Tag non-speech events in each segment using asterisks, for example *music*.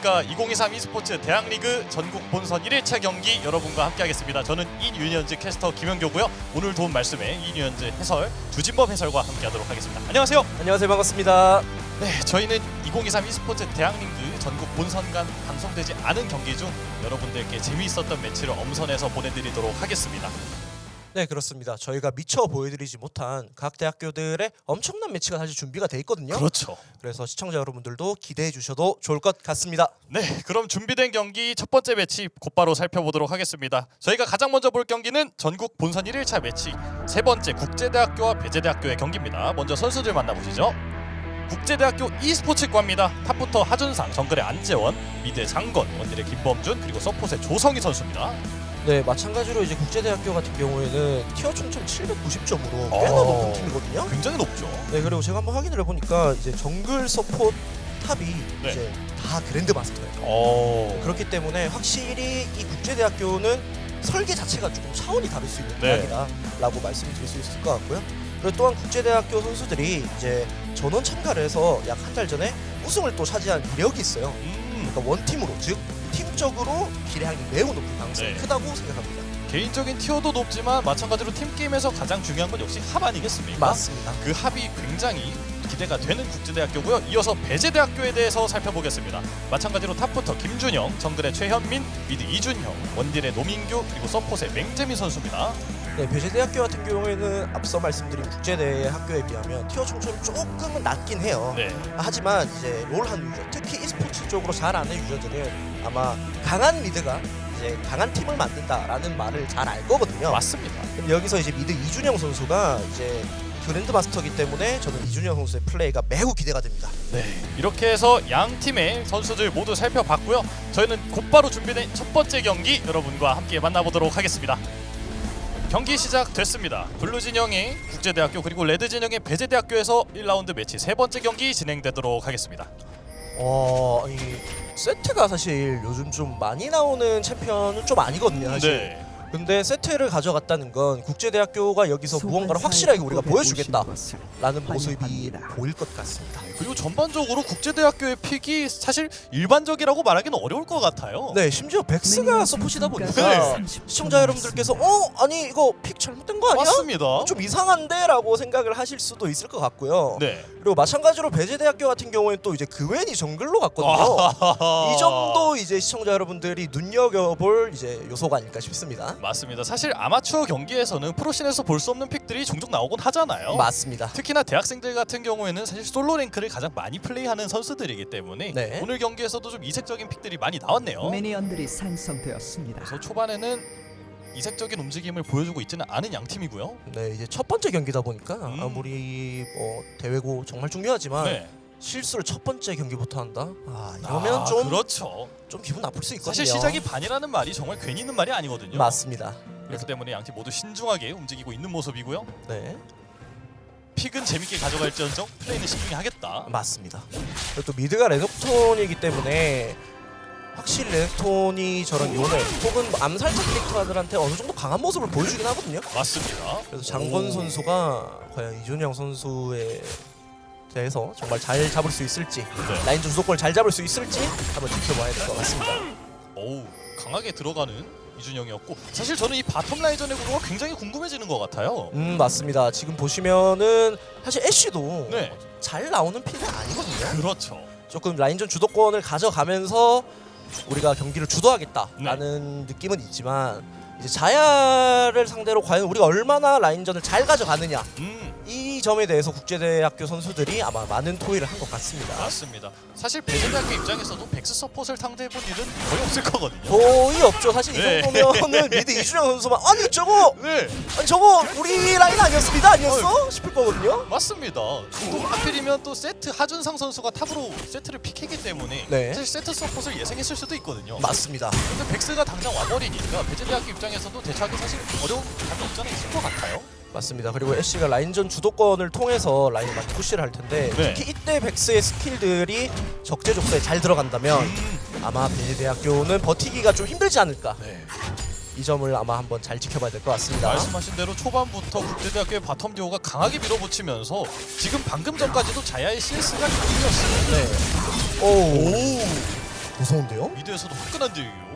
안녕하십니까 2023 e스포츠 대학리그 전국 본선 1일차 경기 여러분과 함께하겠습니다. 저는 이윤현즈 캐스터 김영교고요. 오늘 도움 말씀에 이윤현즈 해설 주진범 해설과 함께하도록 하겠습니다. 안녕하세요. 안녕하세요 반갑습니다. 네, 저희는 2023 e스포츠 대학리그 전국 본선간 방송되지 않은 경기 중 여러분들께 재미있었던 매치를 엄선해서 보내드리도록 하겠습니다. 네 그렇습니다. 저희가 미처 보여드리지 못한 각 대학교들의 엄청난 매치가 사실 준비가 돼 있거든요. 그렇죠. 그래서 시청자 여러분들도 기대해 주셔도 좋을 것 같습니다. 네, 그럼 준비된 경기 첫 번째 매치 곧바로 살펴보도록 하겠습니다. 저희가 가장 먼저 볼 경기는 전국 본선 1일차 매치 세 번째 국제대학교와 배제대학교의 경기입니다. 먼저 선수들 만나보시죠. 국제대학교 e스포츠과입니다. 탑부터 하준상, 정글의 안재원, 미드 장건, 원딜의 김범준, 그리고 서폿의 조성희 선수입니다. 네 마찬가지로 이제 국제대학교 같은 경우에는 티어 총점 790점으로 꽤나 어. 높은 팀이거든요. 굉장히 높죠. 네 그리고 제가 한번 확인을 해보니까 이제 정글 서포트 탑이 네. 이제 다 그랜드 마스터예요. 어, 그렇기 때문에 확실히 이 국제대학교는 설계 자체가 조금 차원이 다를 수 있는 네. 대학이다라고 말씀드릴 수 있을 것 같고요. 그리고 또한 국제대학교 선수들이 이제 전원 참가를 해서 약 한 달 전에 우승을 또 차지한 이력이 있어요. 음, 그러니까 원팀으로 즉 팀적으로 기량이 매우 높은 가능성이 네. 크다고 생각합니다. 개인적인 티어도 높지만 마찬가지로 팀 게임에서 가장 중요한 건 역시 합 아니겠습니까? 맞습니다. 그 합이 굉장히 기대가 되는 국제대학교고요. 이어서 배제대학교에 대해서 살펴보겠습니다. 마찬가지로 탑부터 김준영, 정글의 최현민, 미드 이준형, 원딜의 노민규, 그리고 서폿의 맹재민 선수입니다. 네, 배제대학교 같은 경우에는 앞서 말씀드린 국제대 학교에 비하면 티어 총점이 조금은 낮긴 해요. 네, 하지만 이제 롤한 유저, 특히 e스포츠 쪽으로 잘 아는 유저들은 아마 강한 미드가 이제 강한 팀을 만든다라는 말을 잘 알 거거든요. 맞습니다. 여기서 이제 미드 이준영 선수가 이제 그랜드 마스터기 때문에 저는 이준영 선수의 플레이가 매우 기대가 됩니다. 네, 이렇게 해서 양 팀의 선수들 모두 살펴봤고요. 저희는 곧바로 준비된 첫 번째 경기 여러분과 함께 만나보도록 하겠습니다. 경기 시작됐습니다. 블루 진영의 국제대학교 그리고 레드 진영의 배제대학교에서 1라운드 매치 세 번째 경기 진행되도록 하겠습니다. 어, 이 세트가 사실 요즘 좀 많이 나오는 챔피언은 좀 아니거든요, 사실. 네. 근데 세트를 가져갔다는 건 국제대학교가 여기서 무언가를 확실하게 우리가 보여주겠다라는 모습이 보일 것 같습니다. 그리고 전반적으로 국제대학교의 픽이 사실 일반적이라고 말하기는 어려울 것 같아요. 네, 심지어 백스가 서포시다 보니까 네. 시청자 여러분들께서 어 아니 이거 픽 잘못된 거 아니야? 맞습니다. 좀 이상한데 라고 생각을 하실 수도 있을 것 같고요. 네. 그리고 마찬가지로 배제대학교 같은 경우에는 또 이제 그웬이 정글로 갔거든요. 아하하하. 이 점도 이제 시청자 여러분들이 눈여겨볼 이제 요소가 아닐까 싶습니다. 맞습니다. 사실 아마추어 경기에서는 프로씬에서 볼 수 없는 픽들이 종종 나오곤 하잖아요. 맞습니다. 특히나 대학생들 같은 경우에는 사실 솔로 랭크를 가장 많이 플레이하는 선수들이기 때문에 네. 오늘 경기에서도 좀 이색적인 픽들이 많이 나왔네요. 미니언들이 생성되었습니다. 그래서 초반에는 이색적인 움직임을 보여주고 있지는 않은 양 팀이고요. 네, 이제 첫 번째 경기다 보니까 음. 아무리 뭐 대회고 정말 중요하지만 네. 실수를 첫 번째 경기부터 한다. 아 이러면 아, 좀 좀 그렇죠. 기분 나쁠 수 있거든요. 사실 시작이 반이라는 말이 정말 괜히 있는 말이 아니거든요. 맞습니다. 그렇기 때문에 양팀 모두 신중하게 움직이고 있는 모습이고요. 네, 픽은 재밌게 가져갈지언정 플레이는 신중히 하겠다. 맞습니다. 그리고 또 미드가 레넥톤이기 때문에 확실히 레넥톤이 저런 요네 혹은 뭐 암살자 캐릭터들한테 어느 정도 강한 모습을 보여주긴 하거든요. 맞습니다. 그래서 장건 오. 선수가 과연 이준영 선수에 대해서 정말 잘 잡을 수 있을지 네. 라인전 주도권을 잘 잡을 수 있을지 한번 지켜봐야 될 것 같습니다. 어우 강하게 들어가는 이준영이었고 사실 저는 이 바텀 라인전의 구도가 굉장히 궁금해지는 것 같아요. 음 맞습니다. 지금 보시면은 사실 애쉬도 네, 잘 나오는 필드 아니거든요. 그렇죠. 조금 라인전 주도권을 가져가면서 우리가 경기를 주도하겠다라는 네. 느낌은 있지만 이제 자야를 상대로 과연 우리가 얼마나 라인전을 잘 가져가느냐 음 이 점에 대해서 국제대학교 선수들이 아마 많은 토의를 한 것 같습니다. 맞습니다. 사실 배제대학교 입장에서도 백스 서폿을 상대해본 일은 거의 없을 거거든요. 거의 없죠. 사실 네. 이 정도면은 *laughs* 미드 이준영 선수만 아니 저거 네, 아니 저거 우리 라인 아니었습니다 아니었어 싶을 거거든요. 맞습니다. 또 하필이면 또 세트 하준상 선수가 탑으로 세트를 픽했기 때문에 네. 사실 세트 서폿을 예상했을 수도 있거든요. 맞습니다. 근데 백스가 당장 와버리니까 배제대학교 입장에서도 대처하기 사실 어려운 감이 없잖아 있을 것 같아요. 맞습니다. 그리고 애쉬가 라인전 주도권을 통해서 라인을 많이 푸시를 할 텐데 네. 특히 이때 백스의 스킬들이 적재적소에 잘 들어간다면 음, 아마 배제대학교는 버티기가 좀 힘들지 않을까 네. 이 점을 아마 한번 잘 지켜봐야 될 것 같습니다. 말씀하신 대로 초반부터 국제대학교의 바텀 듀오가 강하게 밀어붙이면서 지금 방금 전까지도 자야의 CS가 1위였어요. 네. 오. 무서운데요? 미드에서도 화끈한 딜교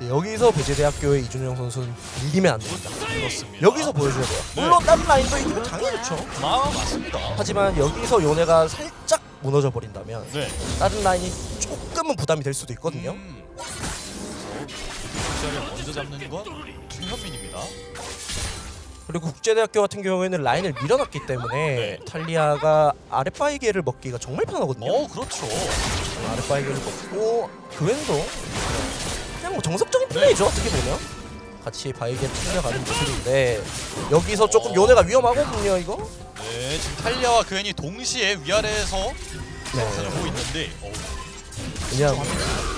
네, 여기서 배제대학교의 이준영 선수는 이기면 안 됩니다. 그렇습니다. 여기서 보여줘야 돼요. 네. 물론 다른 라인도 이기면 당연히 좋죠. 아 맞습니다. 하지만 여기서 요네가 살짝 무너져 버린다면 네. 다른 라인이 조금은 부담이 될 수도 있거든요. 음. 그래서 를 먼저 잡는 건 김현민입니다. 그리고 국제대학교 같은 경우에는 라인을 밀어놨기 때문에 네. 탈리아가 아랫바이게를 먹기가 정말 편하거든요. 어 그렇죠. 아랫바이게를 먹고 그웬도 그냥 뭐 정석적인 플레이죠 어떻게 보면 같이 바이게 틀려가는 모습인데 여기서 조금 요네가 위험하거든요 이거. 네 지금 탈리아와 그앤이 동시에 위아래에서 네. 사려보고 있는데 어, 그냥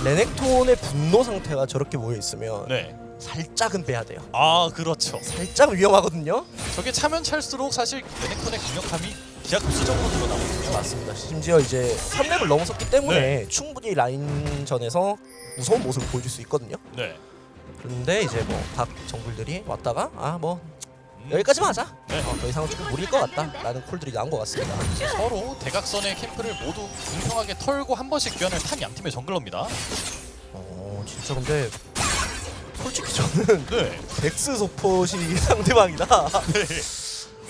레넥톤의 분노 상태가 저렇게 모여 있으면 네. 살짝은 빼야 돼요. 아 그렇죠. 살짝 위험하거든요. 저게 차면 찰수록 사실 레넥톤의 강력함이 기하급수적으로 드러나거든요. 맞습니다. 심지어 이제 3렙을 넘어섰기 때문에 네. 충분히 라인전에서 무서운 모습을 보여줄 수 있거든요. 네. 그런데 이제 뭐 각 정글들이 왔다가 아뭐 음, 여기까지만 하자. 네. 어, 더 이상은 조금 무리일 것 같다라는 콜들이 나온 것 같습니다. 서로 대각선의 캠프를 모두 공평하게 털고 한 번씩 교환을 탄 양팀의 정글러입니다. 어 진짜 근데 솔직히 저는 네. *laughs* 덱스 소포시 상대방이다. 네.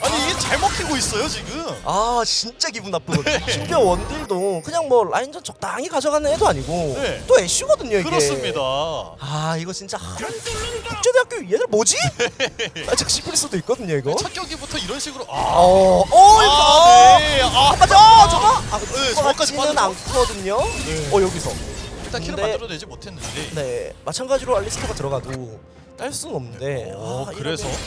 아니 이게 잘 먹히고 있어요 지금. 아 진짜 기분 나쁘거든요. 네. 심지어 원딜도 그냥 뭐 라인전 적당히 가져가는 애도 아니고 네. 또 애쉬거든요 이게. 그렇습니다. 아 이거 진짜 아, 국제대학교 얘들 뭐지? *laughs* 살짝 씹힐 수도 있거든요 이거. 첫 경기부터 이런 식으로 아, 어, 어, 아, 이거 네. 아, 맞아, 저거. 아, 네, 네, 저거까지 저까지는 빠졌죠? 않거든요. 네. 어 여기서. 일단 근데- 만들어내지 못했는데. 네, 마찬가지로 알리스타가 들어가도 딸 수는 없는데. 오, 아, 그래서 이러면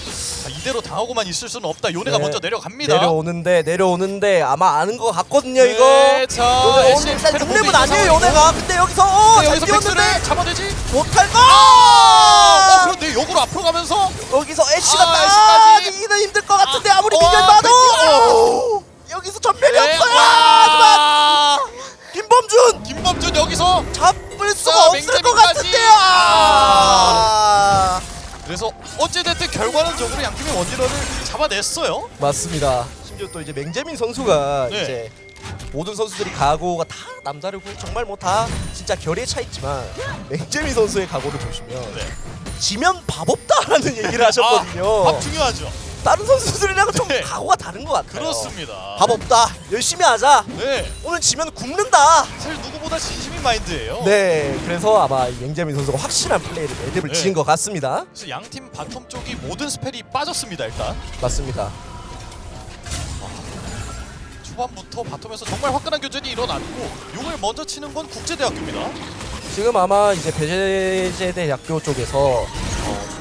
자, 이대로 당하고만 있을 수는 없다. 요네가 네. 먼저 내려갑니다. 내려오는데 내려오는데 아마 아는 것 같거든요 네, 이거. 자, 요네 LCM 오늘 일단 스페르 6렙은 보드 아니에요 요네가. 근데 여기서 어, 네, 잘 여기서 뛰었는데 백스를 잡아내지. 못할 거. 어, 그런데 역으로 앞으로 가면서 여기서 애쉬가 아, 딱 애쉬까지. 이기는 힘들 것 같은데 아, 아무리 와, 미련 봐도 오. 어, 여기서 전멸이 네, 없어요. 와. 하지만 김범준 김범준 여기서 잡을 수가 자, 없을 것. 같은데요. 아. 그래서 어찌됐든 결과론적으로 양 팀의 원딜러를 잡아냈어요. 맞습니다. 심지어 또 이제 맹재민 선수가 네. 이제 모든 선수들이 각오가 다 남다르고 정말 뭐 다 진짜 결의 차 있지만 맹재민 선수의 각오를 보시면 네. 지면 밥 없다라는 얘기를 하셨거든요. 밥 중요하죠. 다른 선수들이랑 좀 네. 각오가 다른 것 같아요. 그렇습니다. 밥 없다. 열심히 하자. 네. 오늘 지면 굶는다. 사실 누구보다 진심인 마인드예요. 네, 그래서 아마 이 맹재민 선수가 확실한 플레이를 매듭을 네. 지은 것 같습니다. 그래서 양팀 바텀 쪽이 모든 스펠이 빠졌습니다. 일단 맞습니다. 초반부터 바텀에서 정말 화끈한 교전이 일어났고 용을 먼저 치는 건 국제대학교입니다. 지금 아마 이제 배제제 대학교 쪽에서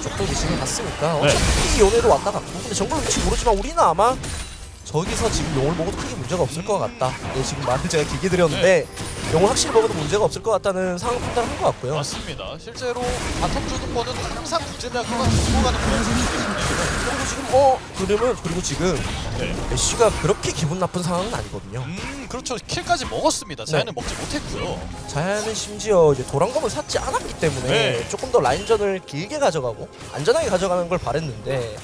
쪽도 미신을 갔으니까 네. 어차피 연애도 왔다 갔고 근데 정말 위치 모르지만 우리는 아마 저기서 지금 용을 먹어도 크게 문제가 없을 것 같다. 네, 지금 말을 제가 길게 드렸는데 용을 확실히 먹어도 문제가 없을 것 같다는 상황 판단을 한 것 같고요. 맞습니다. 실제로 바텀 주도권은 항상 국제대학교가 두고 가는 모양새이기 때문에 그리고 지금 어 그러면 그리고 지금 네. 애쉬가 그렇게 기분 나쁜 상황은 아니거든요. 음 그렇죠. 킬까지 먹었습니다. 자야는 먹지 못했고요. 자야는 심지어 이제 도란검을 샀지 않았기 때문에 네. 조금 더 라인전을 길게 가져가고 안전하게 가져가는 걸 바랬는데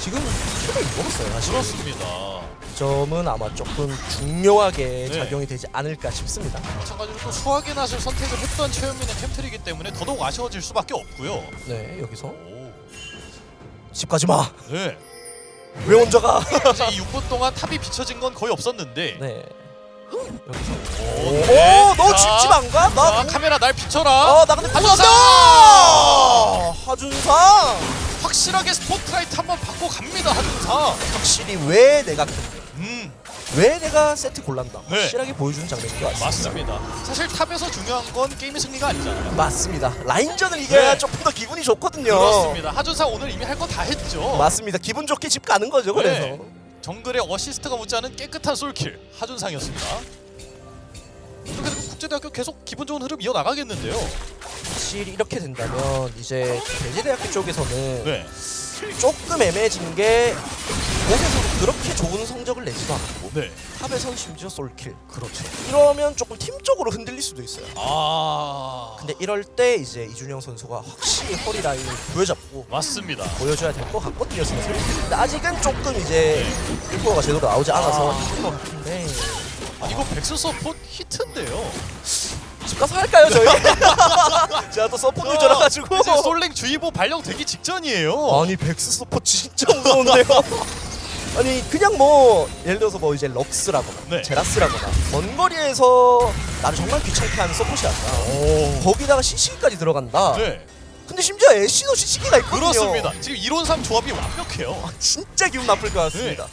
지금 킬을 먹었어요 사실. 그렇습니다. 이 점은 아마 조금 중요하게 네. 작용이 되지 않을까 싶습니다. 마찬가지로 또 수학의 낫을 선택을 했던 최현민의 캠틀이기 때문에 더더욱 아쉬워질 수밖에 없고요. 네 여기서 오. 집 가지 마. 네. 왜 혼자 가? 이제 이 6분 동안 탑이 비춰진 건 거의 없었는데. 네. 여기서 오, 오, 네. 너 자, 집집 안 가? 자, 나 카메라 날 비춰라. 어, 나 근데 하준상! 하준상! 확실하게 스포트라이트 한번 받고 갑니다. 하준상. 확실히 왜 내가 음, 왜 내가 세트 골란다 네. 확실하게 보여주는 장면인 것 같습니다. 맞습니다. 사실 탑에서 중요한 건 게임의 승리가 아니잖아요. 맞습니다. 라인전을 이겨야 네. 조금 더 기분이 좋거든요. 그렇습니다. 하준상 오늘 이미 할 거 다 했죠. 맞습니다. 기분 좋게 집 가는 거죠. 그래서 네. 정글의 어시스트가 묻지 않은 깨끗한 솔킬 하준상이었습니다. 이렇게 되면 국제대학교 계속 기분 좋은 흐름 이어나가겠는데요. 사실 이렇게 된다면 이제 대제대학교 쪽에서는 네. 조금 애매해진 게 곳에서도 그렇게 좋은 성적을 내지도 않고 네. 탑에서는 심지어 솔킬 그렇죠. 이러면 조금 팀적으로 흔들릴 수도 있어요. 아. 근데 이럴 때 이제 이준영 선수가 확실히 허리 라인을 부여잡고 맞습니다. 보여줘야 될 것 같거든요, 슬슬. 근데 아직은 조금 이제 1%가 제대로 나오지 않아서 아. 힘들 것 같은데 아, 이거 백스 서폿 히트인데요. 집 가서 할까요 저희? *laughs* 제가 또 서포트 유저라가지고 이제 *laughs* 솔랭 주의보 발령되기 직전이에요. 아니 백스 서포 진짜 무서운데요. *laughs* 아니 그냥 뭐 예를 들어서 뭐 이제 럭스라거나 네. 제라스라거나 먼 거리에서 나를 정말 귀찮게 하는 서폿이 아니라 오. 거기다가 CC기까지 들어간다. 네, 근데 심지어 애쉬도 CC기가 있거든요. 그렇습니다. 지금 이론상 조합이 완벽해요. 진짜 기분 나쁠 것 같습니다.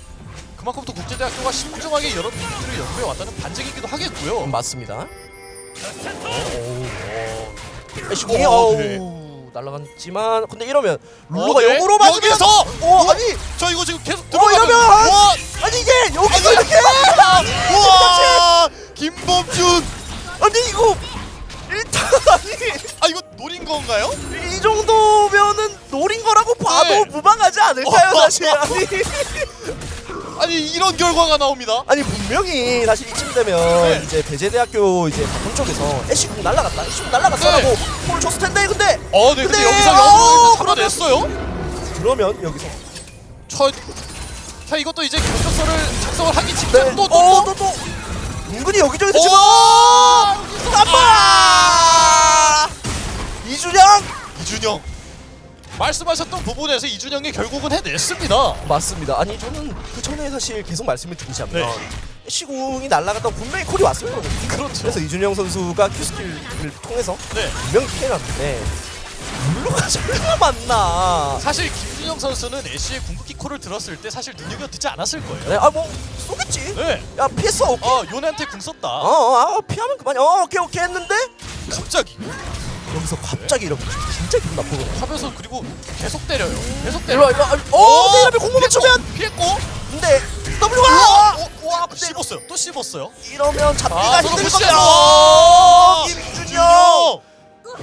그만큼 또 국제대학교가 신중하게 여러 비트를 연구해 왔다는 반증이기도 하겠고요. 맞습니다. 오. 애쉬공이 오, 어우 네. 날라갔지만 근데 이러면 룰루가 어, 네. 역으로 맞으면 여기서 어 아니 저 이거 지금 계속 어 들어가면 이러면 와, 아니 이게 여기서 이렇게 와, 김범준. 아니 이거 일단 아니 아 이거 노린 건가요? 이 정도면은 노린 거라고 봐도 네. 무방하지 않을까요 사실 아니 아니 이런 결과가 나옵니다. 아니 분명히 사실 이쯤 되면 네. 이제 배제대학교 이제 바텀 쪽에서 애쉬궁 날라갔다 애쉬궁 날라갔어라고 네. 볼 줬을 텐데 근데 어, 네, 근데, 근데, 여기서 어, 영웅을 잡아냈어요. 그러면 여기서 저, 자 이것도 이제 경력서를 작성을 하기 네. 직전 또, 또, 어, 또, 또, 또. 은근히 여기저기서 오! 지금 깜빡 이준영 이준영. 말씀하셨던 부분에서 이준영이 결국은 해냈습니다. 맞습니다. 아니 저는 그 전에 사실 계속 말씀을 드리자면 네. 시공이 날아갔던 분명히 콜이 거거든요. 그렇죠. 그래서 이준영 선수가 큐 스킬을 통해서 네. 분명히 피해났는데 물로가 설마 맞나? 사실 김준영 선수는 애쉬의 궁극기 콜을 들었을 때 사실 눈여겨 듣지 않았을 거예요. 네, 아뭐 쏘겠지. 네. 야 피했어. 오케이. 아 요네한테 궁 썼다. 어, 어, 아, 피하면 그만이. 어, 오케이 오케이 했는데 갑자기 여기서 갑자기 이렇게 진짜 기분 나쁘거든. 하면서 그리고 계속 때려요. 계속 일로 때려. 와, 일로 와. 어, 내 이름에 공부 피했고, 맞추면. 피했고. 근데 W가 와, 와, 또 씹었어요. 또 씹었어요. 이러면 잡기가 아, 서로 힘들. 아, 김준영.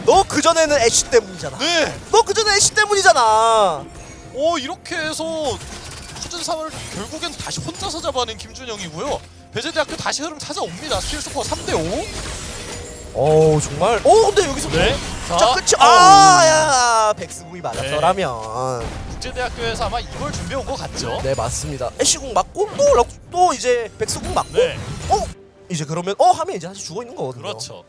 너 그 전에는 애쉬 때문이잖아. 네. 너 그 전에 애쉬 때문이잖아. 오 이렇게 해서 수준 3을 결국엔 다시 혼자서 잡아낸 김준영이고요. 배제대학교 다시 흐름 찾아옵니다. 스킬 스코어 3대 5. 어 정말. 어 근데 여기서 네. 자 끝이 어우. 아야 백스궁이 맞았더라면. 국제대학교에서 아마 이걸 준비해 온 것 같죠. 네 맞습니다. 애쉬궁 맞고 또 럭- 또 이제 백스궁 맞고. 네. 어 이제 그러면 어 하면 이제 다시 죽어 있는 거거든요. 그렇죠.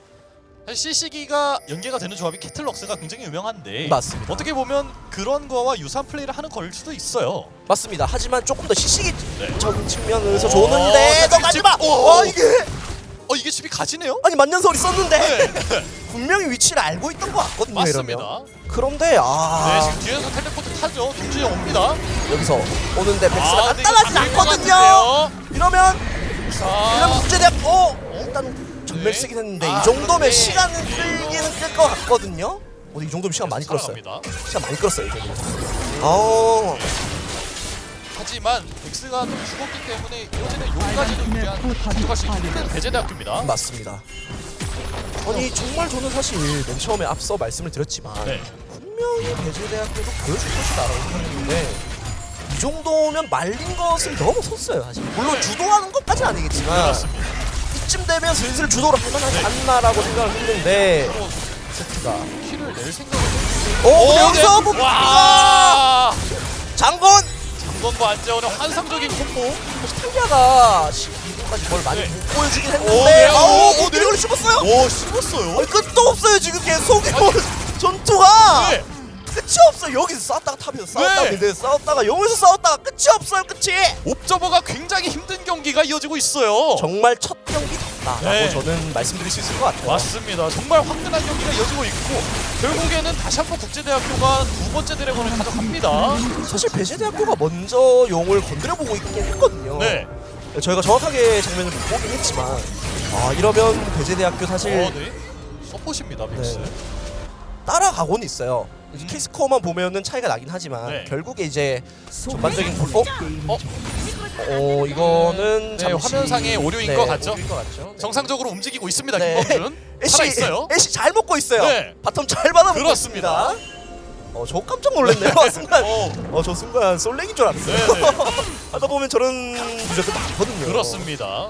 사실 CC기가 연계가 되는 조합이 캐틀럭스가 굉장히 유명한데 맞습니다. 어떻게 보면 그런 거와 유사한 플레이를 하는 걸 수도 있어요. 맞습니다. 하지만 조금 더 시시기적인 네. 측면에서 오, 좋는데 지금, 너 가지 마. 지금, 오. 어 이게 어 이게 집이 가지네요? 아니 만년설이 썼는데 네. *laughs* 분명히 위치를 알고 있던 것 같거든요. 맞습니다. 이러면. 그런데 아네 지금 뒤에서 텔레포트 타죠. 김준영 옵니다. 여기서 오는데 백스가 아, 근데 이거 간단하지 잡힐 것 않거든요. 같은데요. 이러면 이러면 자, 국제대학 어 일단 전멸 네. 쓰긴 했는데 아, 이 정도면 그런데- 시간은 끌기는 끌 것 같거든요. 어, 이 정도면 시간 많이 끌었어요. 살아갑니다. 시간 많이 끌었어요 이 정도. 어 하지만 엑스가 좀 죽었기 때문에 이어지는 여기까지도 유리한 가져갈 수 있는 배제대학교입니다. 맞습니다. 아니 정말 저는 사실 맨 처음에 앞서 말씀을 드렸지만 네. 분명히 배제대학교도 보여줄 것이다라고 생각했는데 이 정도면 말린 것을 너무 섰어요 사실. 물론 주도하는 것까지는 아니겠지만 네. 그렇습니다. 이쯤 되면 슬슬 주도를 할 만하지 네. 않나라고 생각을 했는데 또 세트가 키를 낼 생각을 오 근데 여기서 뭐와 장군 장건과 안재원의 환상적인 콤보 탈리아가 12분까지 뭘 많이 네. 못 보여주긴 오, 했는데 네. 아우 오, 못 네. 이걸 씹었어요? 오 씹었어요 아니 끝도 없어요 지금 계속 이거 전투가 네. 끝이 없어 여기서 싸웠다가 탑에서 싸웠다가 네. 미드에서 싸웠다가 여기서 싸웠다가 끝이 없어요 끝이 옵저버가 굉장히 힘든 경기가 이어지고 있어요 정말 첫 경기 같다라고 네. 저는 말씀드릴 수 있을 것 같아요 맞습니다 정말 화끈한 경기가 이어지고 있고 결국에는 다시 한번 국제대학교가 두 번째 드래곤을 가져갑니다 사실 배제대학교가 먼저 용을 건드려보고 있긴 했거든요 네 저희가 정확하게 장면을 못 보긴 했지만 아 이러면 배제대학교 사실 어, 네. 서폿입니다 빅스 네. 따라가고는 있어요 음. 키스코어만 보면은 차이가 나긴 하지만 네. 결국에 이제 전반적인 볼- 어? 어? 어 이거는 네, 잠시- 화면상의 오류인 것 같죠? 오류인 것 같죠. 네. 정상적으로 움직이고 있습니다 네. 김범준 애쉬 살아 있어요 애쉬 잘 먹고 있어요. 네. 바텀 잘 받아 먹고 그렇습니다. 있습니다. 어 저 깜짝 놀랐네요 순간. 어, 어 저 순간 솔랭인 줄 알았어요. 네네. *laughs* 하다 보면 저런 유저들 많거든요. 그렇습니다.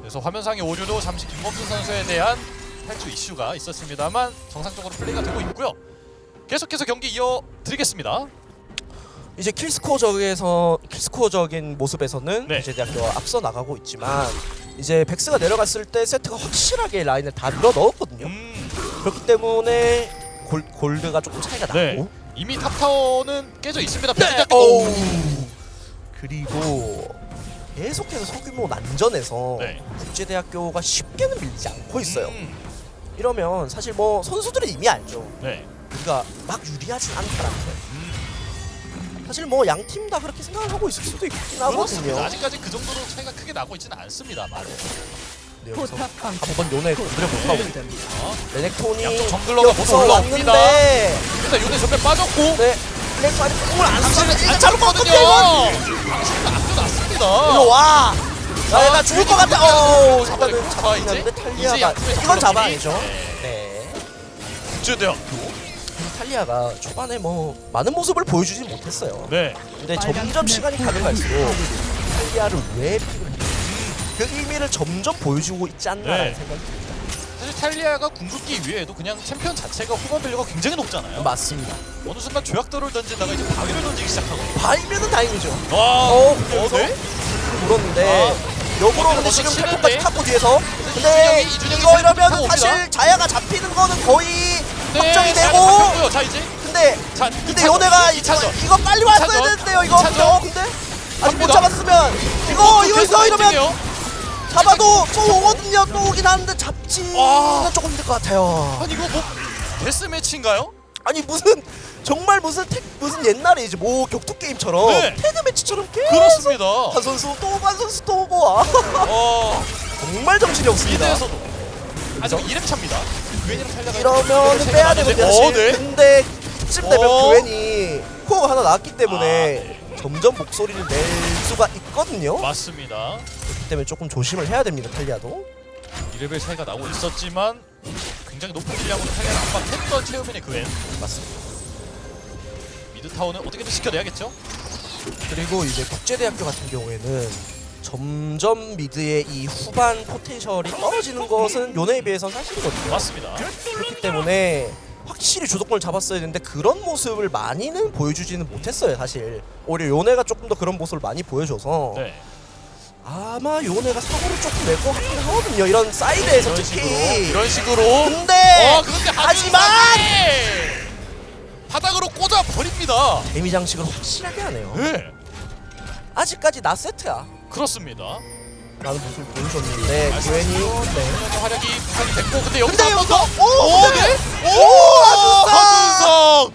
그래서 화면상의 오류도 잠시 김범준 선수에 대한 탈주 이슈가 있었습니다만 정상적으로 플레이가 되고 있고요. 계속해서 경기 이어드리겠습니다. 이제 킬스코어 적에서 킬스코어 적인 모습에서는 네. 이제 대학교가 앞서 나가고 있지만 이제 백스가 내려갔을 때 세트가 확실하게 라인을 다 밀어 넣었거든요. 음, 그렇기 때문에 골, 골드가 조금 차이가 네. 나고. 이미 탑 타워는 깨져 있습니다. 네. 어우. 오. 그리고 계속해서 소규모 난전에서 네. 국제대학교가 쉽게는 밀리지 않고 있어요. 음, 이러면 사실 뭐 선수들은 이미 알죠. 네. 우리가 막 유리하진 않다라는 거. 음, 사실 뭐 양 팀 다 그렇게 생각을 하고 있을 수도 있긴 그렇습니다. 하거든요. 아직까지 그 정도로 차이가 크게 나고 있지는 않습니다만. 네, 여기서 방패 한번 요네 건드려 볼까? 파괴됩니다. 레넥톤이 양쪽 정글러가 모두 올라옵니다. 왔는데 일단 요네 전면 빠졌고. 네. 레넥톤이 공을 안 당신은 쏘는 안. 봤거든요. 당신은 앞서났습니다. 일로 와. 야, 얘가 죽을 것 같아. 어, 일단은 돼. 잡긴 이제? 탈리아가 이건. 잡아야죠. 네. 네. 국제대학교. 탈리아가 초반에 뭐 많은 모습을 보여주지 못했어요. 네. 근데 점점 시간이 가면 갈수록. 탈리아를 왜 픽을 했는지 그 의미를 점점 보여주고 있지 않나라는 네. 생각이 듭니다. 사실 탈리아가 궁극기 위에도 그냥 챔피언 자체가 후반 밸류가 굉장히 높잖아요. 맞습니다. 어느 순간 조약돌을 던지다가 이제 바위를 던지기 시작하거든요. 바이면은 다행이죠. 와, 어, 어, 네? 물었는데 역으로 어, 근데 지금 치는데? 템포까지 탔고 뒤에서 근데 이준영이- 이준영이 이거 이러면 옵니다. 사실 자야가 잡히는 거는 거의 확정이 되고. 자 이제 근데 자 근데 요네가 이차전. 이거, 이거 빨리 왔어야. 되는데요 이거 이차전. 어 근데 아직 못 갑니다. 잡았으면 이거 이거 이거 이러면 잡아도 또 오거든요 또 오긴 하는데 잡지는 와. 조금 힘들 것 같아요 아니 이거 뭐 데스 매치인가요? 아니 무슨 정말 무슨 택 무슨 옛날에 이제 뭐 격투 게임처럼 네. 태그 매치처럼 계속 그렇습니다. 한 선수 또 오고 한 선수 또 오고 와 어, *laughs* 정말 정신이 없습니다 미드에서도 아직 2렙 차입니다. 이러면 빼야 되거든요 어, 네. 근데 이쯤 되면 어. 교웬이 코어가 하나 나왔기 때문에 아, 점점 목소리를 낼 수가 있거든요 맞습니다. 그렇기 때문에 조금 조심을 해야 됩니다 탈리아도 2레벨 차이가 나고 있었지만 굉장히 높은 질량으로 탈리아를 압박했던 체험인의 그웬 맞습니다 미드 타워는 어떻게든 지켜내야겠죠? 그리고 이제 국제대학교 같은 경우에는 점점 미드의 이 후반 포텐셜이 떨어지는 것은 요네에 비해서는 사실이거든요 맞습니다. 그렇기 때문에 확실히 주도권을 잡았어야 되는데 그런 모습을 많이는 보여주지는 못했어요 사실 오히려 요네가 조금 더 그런 모습을 많이 보여줘서 네. 아마 요네가 사고를 조금 낼 것 같긴 하거든요 이런 사이드에서 이런 식으로 이런 식으로 근데 어 그런데 하지만 바닥으로 꽂아 버립니다. 데미 장식을 확실하게 하네요 네. 아직까지 나 세트야 그렇습니다. 라는 모습을 보여줬는데 교현이 네. 활약이 부상이 됐고 근데 여기서 근데 한번 더. 여기서- 오, 오, 네. 네. 오, 하준성.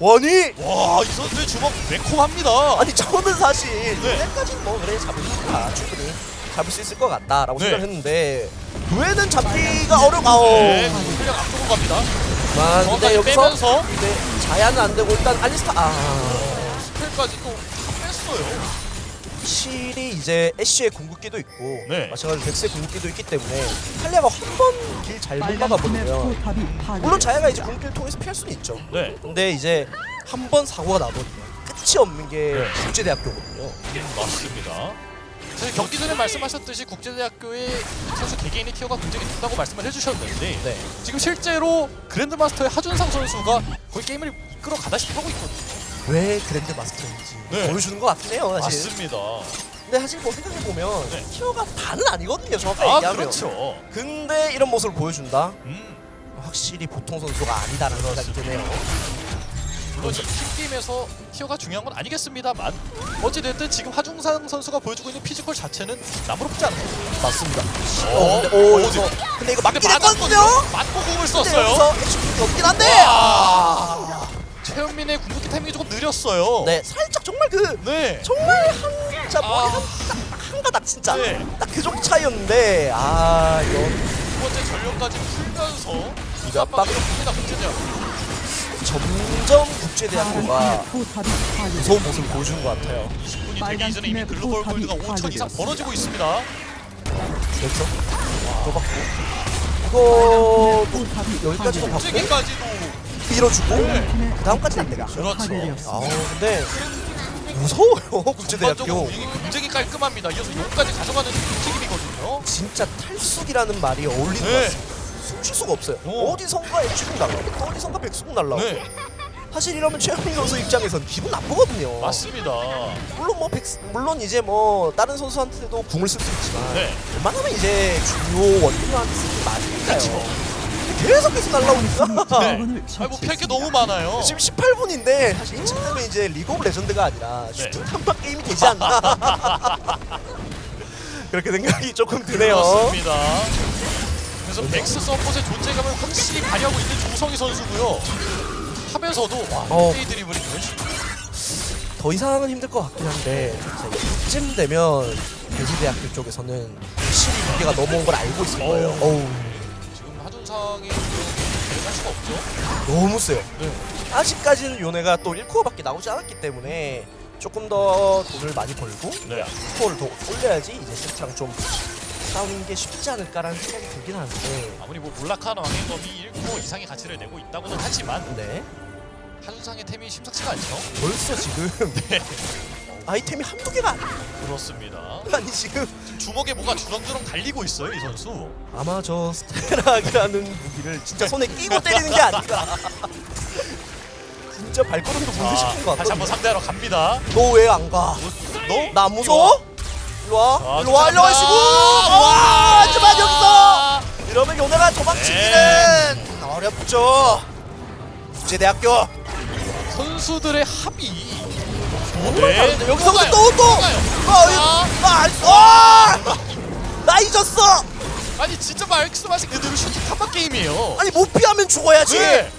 원이 와, 이 선수의 주먹 매콤합니다. 아니 저는 사실 네. 여기까지는 뭐 그래 잡을 수 있다 충분히 잡을 수 있을 것 같다라고 네. 생각했는데 교회는 잡기가 어려워 네, 훈련 앞두고 갑니다. 만 근데 정확하게 여기서 빼면서 네, 자야는 안 되고 일단 알리스타 아 스펠까지 또 뺐어요. 확실히 이제 애쉬의 궁극기도 있고 네. 마찬가지로 백스의 궁극기도 있기 때문에 탈리아가 한 번 길 잘못 파괴. 물론 자야가 이제 궁극기를 통해서 피할 수는 있죠 네. 근데 이제 한 번 사고가 나버리면 끝이 없는 게 네. 국제대학교거든요 음, 맞습니다. 사실 경기 전에 말씀하셨듯이 국제대학교의 선수 개개인의 티어가 굉장히 높다고 말씀을 해주셨는데 네. 지금 실제로 그랜드마스터의 하준상 선수가 거의 게임을 이끌어 가다시피 하고 있거든요. 왜 그랜드 마스터인지 네. 보여주는 것 같긴 해요 사실 맞습니다. 근데 사실 뭐 생각해보면 네. 티어가 다는 아니거든요 정확하게 아 얘기하면 그렇죠. 근데 이런 모습을 보여준다? 음, 확실히 보통 선수가 아니다라는 생각이 드네요 물론 이 팀 게임에서 티어가 중요한 건 아니겠습니다만 어찌 됐든 지금 하중상 선수가 보여주고 있는 피지컬 자체는 남부럽지 않은 거예요. 맞습니다 근데, 오, 어, 여기서 근데 이거 맞긴 맞았거든요. 했거든요? 맞고 공을 근데 썼어요. 여기서 액션이 없긴 한데 아. 최현민의 궁극기 타이밍이 조금 느렸어요. 네 살짝 정말 그 네. 정말 한 진짜 머리 아. 한, 딱, 한 가닥 진짜 네. 딱 그 정도 차이였는데 아 이거 두 번째 전력까지 풀면서 이거 압박. 압박을 봅니다 국제대학교. 점점 국제 대학교가 포탑이 파괴. 무서운 모습을 보여주는 것 같아요 20분이 되기 이전에 이미 글로벌 골드가 5천 이상. 벌어지고 있습니다. 그렇죠 또 받고 이거 포탑이 여기까지도 받고 밀어주고 그 다음까지는 내가 그렇죠. 아 근데 무서워요 *laughs* 전반적으로 국제대학교 굉장히 깔끔합니다. 이어서 용까지 가져가는 움직임이거든요. 진짜 탈숙이라는 말이 어울리는 것 네. 같습니다 숨쉴 수가 없어요 오. 어디선가 애축 날라오고 또 어디선가 백숙 날라오고 네. 사실 이러면 최현민 선수 입장에선 기분 나쁘거든요. 맞습니다. 물론 뭐 백, 물론 이제 뭐 다른 선수한테도 궁을 쓸 수 있지만 네. 웬만하면 이제 주요 원딜한테 쓰는 게 맞으니까요. 그렇죠. 계속해서 날라오니까 네. 아니 뭐펼게 너무 많아요. 지금 18분인데 사실 이쯤 되면 이제 리그 오브 레전드가 아니라 네. 슈팅 탐방 게임이 되지 않나 *laughs* 그렇게 생각이 조금 드네요. 그렇습니다. 그래서 백스 서폿의 존재감을 확실히 발휘하고 있는 조성희 선수고요. 하면서도 와, 어. 페이 드리블이 이런 식으로 더 이상은 힘들 것 같긴 한데 자, 이쯤 되면 대지대학교 쪽에서는 확실히 무게가 넘어온 걸 알고 있을 거예요. 어. 어우 공격을 할 수가 없죠. 너무 세요. 네. 아직까지는 요네가 또 1코어밖에 나오지 않았기 때문에 조금 더 돈을 많이 벌고 네. 스코어를 더 올려야지 이제 세트랑 좀 싸우는 게 쉽지 않을까라는 생각이 들긴 하는데 아무리 뭐 몰락한 왕의 검이 1코 이상의 가치를 내고 있다고는 하지만 네 하준상의 템이 심상치가 않죠. 벌써 지금 *laughs* 네. 아이템이 한두 개가 아니- 그렇습니다. 아니 지금 주먹에 뭐가 주렁주렁 달리고 있어요, 이 선수. 아마 저 스테락이라는 무기를 진짜 손에 끼고 때리는 게 아닌가. 진짜 발걸음도 문제시킨 것 다시 한번 상대하러 갑니다. 너 왜 안 가? 너? 나 안 무서워? 일로 와. 아, 일로 와 일로 와 시고. 와, 와. 하지만 여기서 이러면 요네가 도망치기는 어렵죠. 국제대학교. 선수들의 합이 정말 다른데 여기서 또 가요. 또 또! 가요. 아, 아, 아, 나 잊었어! 아니 진짜 말씀하신 그대로 슈팅 탑박 게임이에요. 아니 못 피하면 죽어야지 네.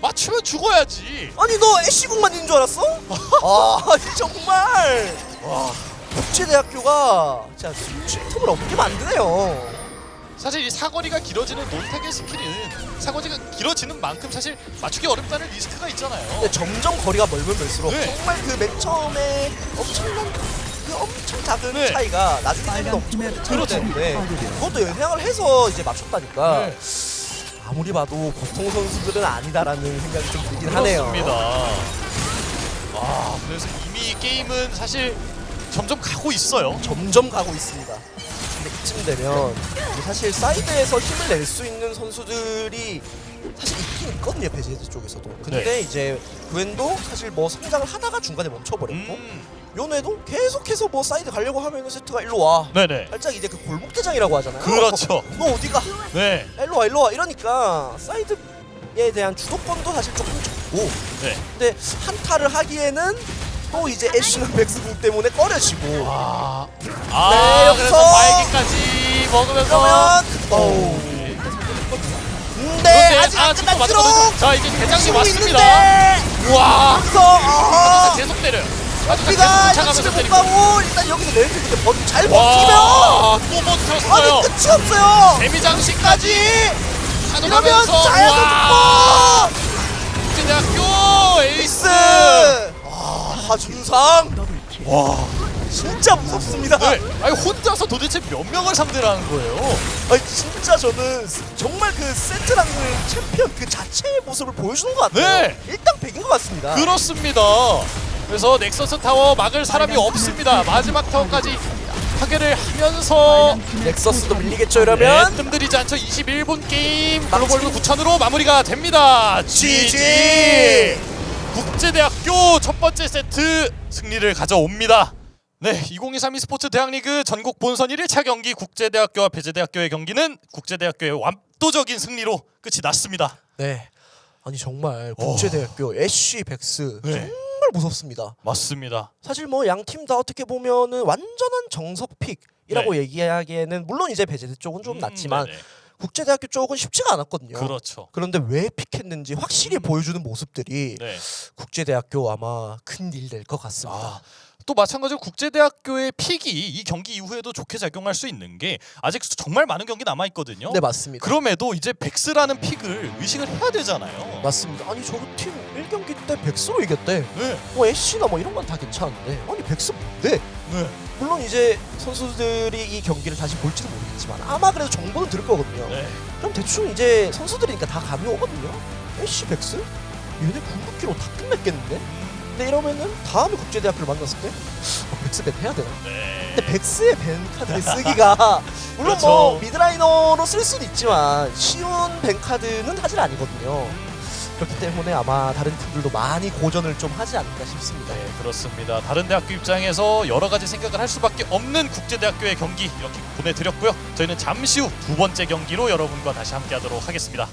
맞추면 죽어야지. 아니 너 애쉬궁만 있는 줄 알았어? *laughs* 아 정말 와 국제대학교가 진짜 쉴틈을 없게 만드네요 사실 이 사거리가 길어지는 논타겟 스킬은 사거리가 길어지는 만큼 사실 맞추기 어렵다는 리스크가 있잖아요. 근데 점점 거리가 멀면 멀수록 네. 정말 그 맨 처음에 엄청난 그 엄청 작은 네. 차이가 나중에 되면 빨간 엄청 팀의 크게 터렛이 되는데 파괴되었습니다. 그것도 영향을 해서 이제 맞췄다니까 네. 아무리 봐도 보통 선수들은 아니다라는 생각이 좀 들긴 하네요 그렇습니다. 아 그래서 이미 게임은 사실 점점 가고 있어요. 점점 가고 있습니다. 이쯤 되면 사실 사이드에서 힘을 낼 수 있는 선수들이 사실 있긴 있거든요 베제드 쪽에서도. 근데 네. 이제 그웬도 사실 뭐 성장을 하다가 중간에 멈춰버렸고 음, 요네도 계속해서 뭐 사이드 가려고 하면은 세트가 일로 와. 네네. 살짝 이제 그 골목 대장이라고 하잖아요. 그렇죠. *laughs* 너 어디가? 네. 일로 와 일로 와 이러니까 사이드에 대한 주도권도 사실 조금 적고 네. 근데 한타를 하기에는 또 이제 애쉬는 백스궁 때문에 꺼려지고 아, 네, 아 여기서 그래서 바이기까지 먹으면서 그러면 어우 네. 근데 아직 안 끝났지롱 맞았거든요. 자 이제 대장님 왔습니다. 있는데 우와. 여기서 아 계속 때려요. 아주 계속 우리가 이거 쫓아가면서 집에 못 때리고. 가고 일단 여기서 레드 근데 버, 잘 버티면 와, 또 버텼어요. 아니 끝이 없어요 데미장식까지 이러면 가져가면서 자야도 와, 죽고 국제대학교 에이스. 더블킬. 와, 진짜 무섭습니다 네. 아니 혼자서 도대체 몇 명을 상대를 하는 거예요? 아니 진짜 저는 정말 그 세트랑 그 챔피언 그 자체의 모습을 보여주는 것 같아요 네. 일당 백인 것 같습니다 그렇습니다. 그래서 넥서스 타워 막을 사람이 없습니다. 마지막 타워까지 파괴를 하면서 넥서스도 밀리겠죠 네, 이러면 뜸들이지 않죠. 21분 게임 글로벌 9천으로 마무리가 됩니다. GG. 국제대학교 첫 번째 세트 승리를 가져옵니다. 네, 2023 e스포츠 대학리그 전국 본선 1일차 경기 국제대학교와 배재대학교의 경기는 국제대학교의 완도적인 승리로 끝이 났습니다. 네 아니 정말 국제대학교 애쉬 백스 네. 정말 무섭습니다 맞습니다. 사실 뭐 양 팀 다 어떻게 보면은 완전한 정석 픽이라고 네. 얘기하기에는 물론 이제 배제대 쪽은 좀 음, 낫지만 네네. 국제대학교 쪽은 쉽지가 않았거든요. 그렇죠. 그런데 왜 픽했는지 확실히 보여주는 모습들이 네. 국제대학교 아마 큰일 될 것 같습니다. 아, 또 마찬가지로 국제대학교의 픽이 이 경기 이후에도 좋게 작용할 수 있는 게 아직 정말 많은 경기 남아 있거든요. 네 맞습니다. 그럼에도 이제 백스라는 픽을 의식을 해야 되잖아요. 맞습니다. 아니 저팀 1경기 때 백스로 이겼대. 네. 뭐 애쉬나 뭐 이런 건 다 괜찮은데 아니 백스 뭔데? 네. 물론 이제 선수들이 이 경기를 다시 볼지도 모르겠지만 아마 그래도 정보는 들을 거거든요. 네. 그럼 대충 이제 선수들이니까 다 감이 오거든요. 애쉬 백스? 얘네 궁극기로 다 끝냈겠는데? 근데 이러면은 다음에 국제대학교를 만났을 때 어, 백스 밴 해야 되나? 네. 근데 백스의 밴 카드를 쓰기가 *laughs* 물론 그렇죠. 뭐 미드라이너로 쓸 수는 있지만 쉬운 밴 카드는 사실 아니거든요. 그렇기 때문에 아마 다른 팀들도 많이 고전을 좀 하지 않을까 싶습니다. 네, 그렇습니다. 다른 대학교 입장에서 여러 가지 생각을 할 수밖에 없는 국제대학교의 경기 이렇게 보내드렸고요. 저희는 잠시 후 두 번째 경기로 여러분과 다시 함께하도록 하겠습니다.